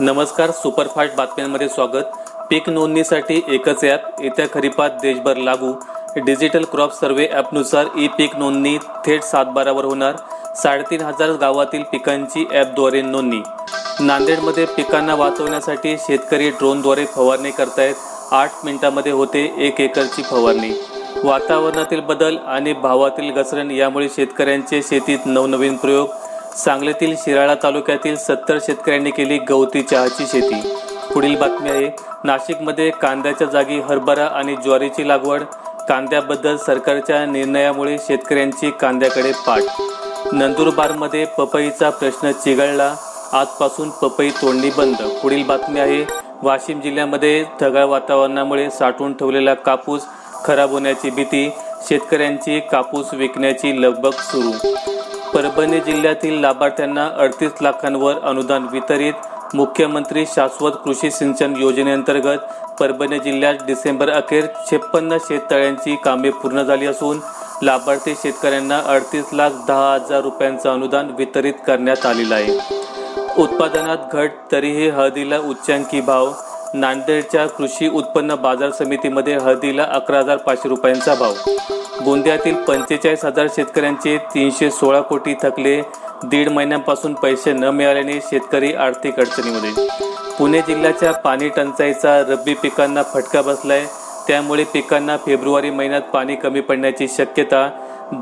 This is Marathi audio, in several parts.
नमस्कार सुपरफास्ट बातम्यांमध्ये स्वागत. पीक नोंदणीसाठी एकच ॲप येत्या खरीपात देशभर लागू. डिजिटल क्रॉप सर्वे ॲपनुसार ई पीक नोंदणी थेट सातबारावर होणार. साडेतीन हजार गावातील पिकांची ॲपद्वारे नोंदणी. नांदेडमध्ये पिकांना वाचवण्यासाठी शेतकरी ड्रोनद्वारे फवारणी करतायत. आठ मिनिटांमध्ये होते एक एकरची फवारणी. वातावरणातील बदल आणि भावातील घसरण यामुळे शेतकऱ्यांचे शेतीत नवनवीन प्रयोग सांगलीतील शिराळा तालुक्यातील सत्तर शेतकऱ्यांनी केली गवती चहाची शेती. पुढील बातमी आहे. नाशिकमध्ये कांद्याच्या जागी हरभरा आणि ज्वारीची लागवड. कांद्याबद्दल सरकारच्या निर्णयामुळे शेतकऱ्यांची कांद्याकडे पाठ. नंदुरबारमध्ये पपईचा प्रश्न चिघळला. आजपासून पपई तोडणी बंद. पुढील बातमी आहे. वाशिम जिल्ह्यामध्ये ढगाळ वातावरणामुळे साठवून ठेवलेला कापूस खराब होण्याची भीती. शेतकऱ्यांची कापूस विकण्याची लगबग सुरू. परभणी जिल्ह्यातील लाभार्थ्यांना अडतीस लाखांवर अनुदान वितरित मुख्यमंत्री शाश्वत कृषी सिंचन योजनेअंतर्गत परभणी जिल्ह्यात डिसेंबर अखेर छप्पन्न शेततळ्यांची कामे पूर्ण झाली असून लाभार्थी शेतकऱ्यांना अडतीस लाख दहा हजार रुपयांचं अनुदान वितरित करण्यात आलेलं आहे. उत्पादनात घट तरीही हळदीला उच्चांकी भाव नांदेडच्या कृषी उत्पन्न बाजार समितीमध्ये हळदीला अकरा हजार पाचशे रुपयांचा भाव. गोंदियातील पंचेचाळीस हजार शेतकऱ्यांचे तीनशे सोळा कोटी थकले. दीड महिन्यांपासून पैसे न मिळाल्याने शेतकरी आर्थिक अडचणीमध्ये. पुणे जिल्ह्याच्या पाणी टंचाईचा रब्बी पिकांना फटका बसलाय. त्यामुळे पिकांना फेब्रुवारी महिन्यात पाणी कमी पडण्याची शक्यता.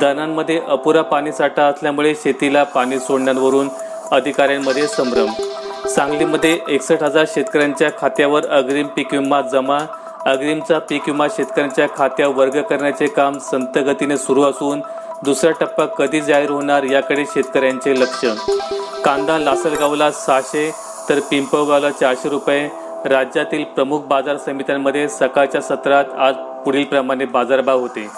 धरणांमध्ये अपुरा पाणीसाठा असल्यामुळे शेतीला पाणी सोडण्यावरून अधिकाऱ्यांमध्ये संभ्रम. सांगलीमध्ये एकसष्ट हजार शेतकऱ्यांच्या खात्यावर अग्रिम पीक विमा जमा अग्रिमचा पीक विमा शेतकऱ्यांच्या खात्यावर वर्ग करण्याचे काम संत गतीने सुरू असून दुसरा टप्पा कधी जाहीर होणार याकडे शेतकऱ्यांचे लक्ष. कांदा लासलगावला सहाशे तर पिंपळगावला चारशे रुपये. राज्यातील प्रमुख बाजार समित्यांमध्ये सकाळच्या सत्रात आज पुढील प्रमाणे बाजारभाव होते.